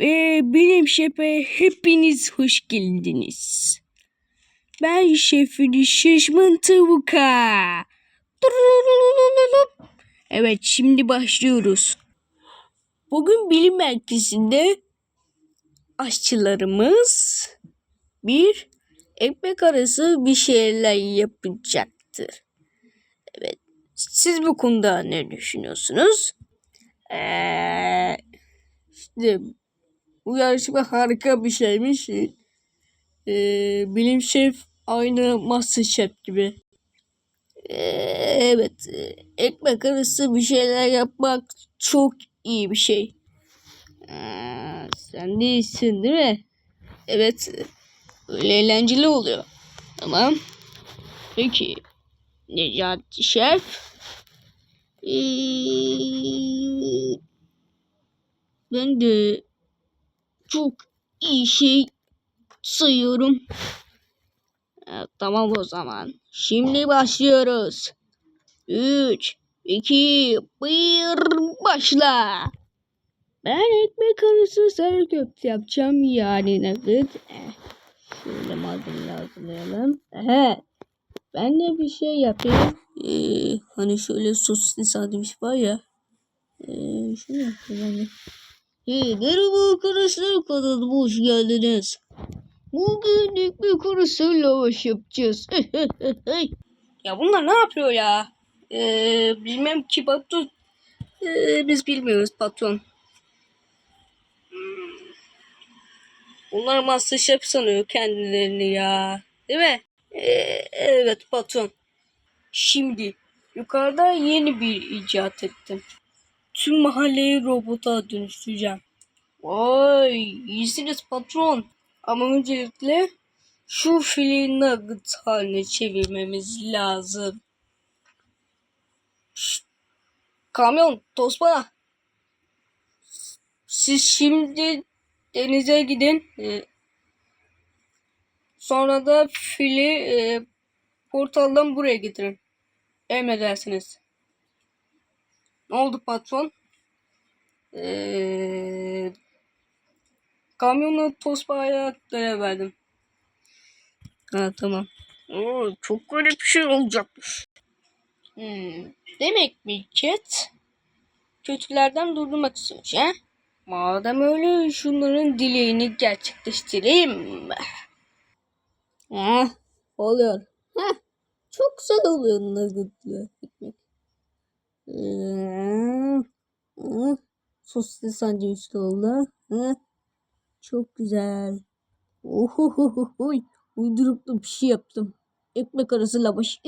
Ve benim şefe hepiniz hoş geldiniz. Ben şefin şişman tavuka. Evet şimdi başlıyoruz. Bugün bilim merkezinde aşçılarımız bir ekmek arası bir şeyler yapacaktır. Evet. Siz bu konuda ne düşünüyorsunuz? Ee, işte bu yarışma harika bir şeymiş. Ee, bilim şef aynı Masterchef gibi. Ee, evet. Ekmek arası bir şeyler yapmak çok iyi bir şey. Ee, sen değilsin değil mi? Evet. Öyle eğlenceli oluyor. Tamam. Peki. Necati Şef. Ee, ben de çok iyi şey sayıyorum. Evet, tamam o zaman. Şimdi başlıyoruz. 3, 2, 1, başla. Ben ekmek arası sarı köfte yapacağım yani nugget. Eh, şöyle malzemeleri hazırlayalım. Evet. Ben de bir şey yapayım. Ee, hani şöyle sosisli sandviç var ya. Ee, şunu yapayım de. Hey, merhaba arkadaşlar kanalıma hoş geldiniz. Bugün ekmek arası lavaş yapacağız. ya bunlar ne yapıyor ya? Ee, bilmem ki patron. Ee, biz bilmiyoruz patron. Hmm. Bunlar Masterchef sanıyor kendilerini ya. Değil mi? Ee, evet patron. Şimdi yukarıda yeni bir icat ettim. Tüm mahalleyi robota dönüştüreceğim. Vay iyisiniz patron. Ama öncelikle şu fili nugget haline çevirmemiz lazım. Şşt, kamyon bana. Siz şimdi denize gidin. Ee, sonra da fili e, portaldan buraya getirin. Emredersiniz. Ne oldu patron? Ee, kamyonu Tosba'ya görev verdim. Ha tamam. Oo, çok garip bir şey olacakmış. Hmm, demek Milket kötülerden durdurmak istiyormuş he? Madem öyle şunların dileğini gerçekleştireyim. Heh, oluyor. Heh, çok güzel oluyor nuggetlı ekmek. Hmm, Sosisli sandviç de oldu. Hmm, çok güzel. Ohohohoy. Uydurup da bir şey yaptım. Ekmek arası lavaş.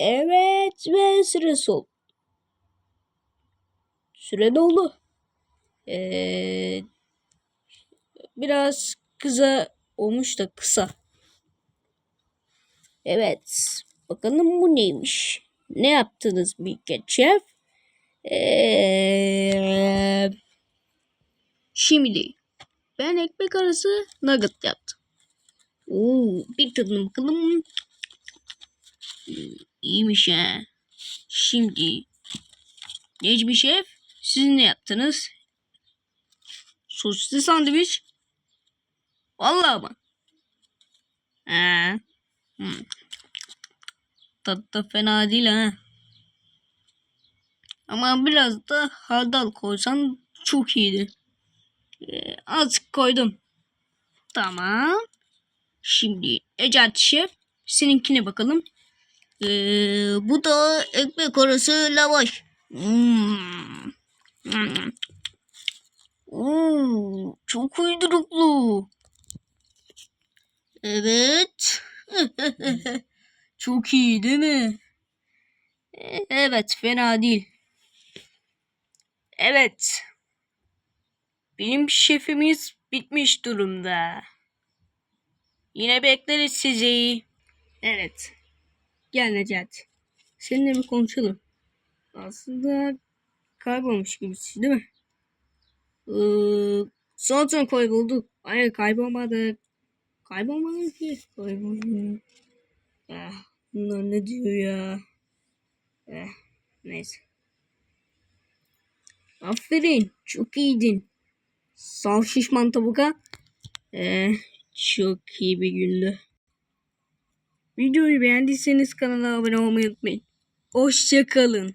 evet ve süre sol. Süre doldu. Ee, biraz kısa olmuş da kısa. Evet. Bakalım bu neymiş? Ne yaptınız Milket Şef? Ee, şimdi ben ekmek arası nugget yaptım. Oo, bir tadına bakalım. Hmm, İyiymiş ha. Şimdi Necmi Şef siz ne yaptınız? Sosisli sandviç. Vallahi mı? Ha. Hmm. Tadı da fena değil ha. Ama biraz da hardal koysan çok iyiydi. Ee, azıcık koydum. Tamam. Şimdi Ecat Şef seninkine bakalım. Ee, bu da ekmek arası lavaş. Hmm. Hmm. Oo, çok uyduruklu. Evet. Çok iyi değil mi? Evet fena değil. Evet. Benim şefimiz bitmiş durumda. Yine bekleriz sizi. Evet. Gel Necati. Seninle bir konuşalım. Aslında kaybolmuş gibisin değil mi? Ee, zaten kaybolduk. Hayır kaybolmadık. Kaybolmadık ki. Kaybolduk. Eh, bunlar ne diyor ya? Eh, Neyse. Aferin. Çok iyiydin. Sağ şişman tabuka. Ee, çok iyi bir gündü. Videoyu beğendiyseniz kanala abone olmayı unutmayın. Hoşçakalın.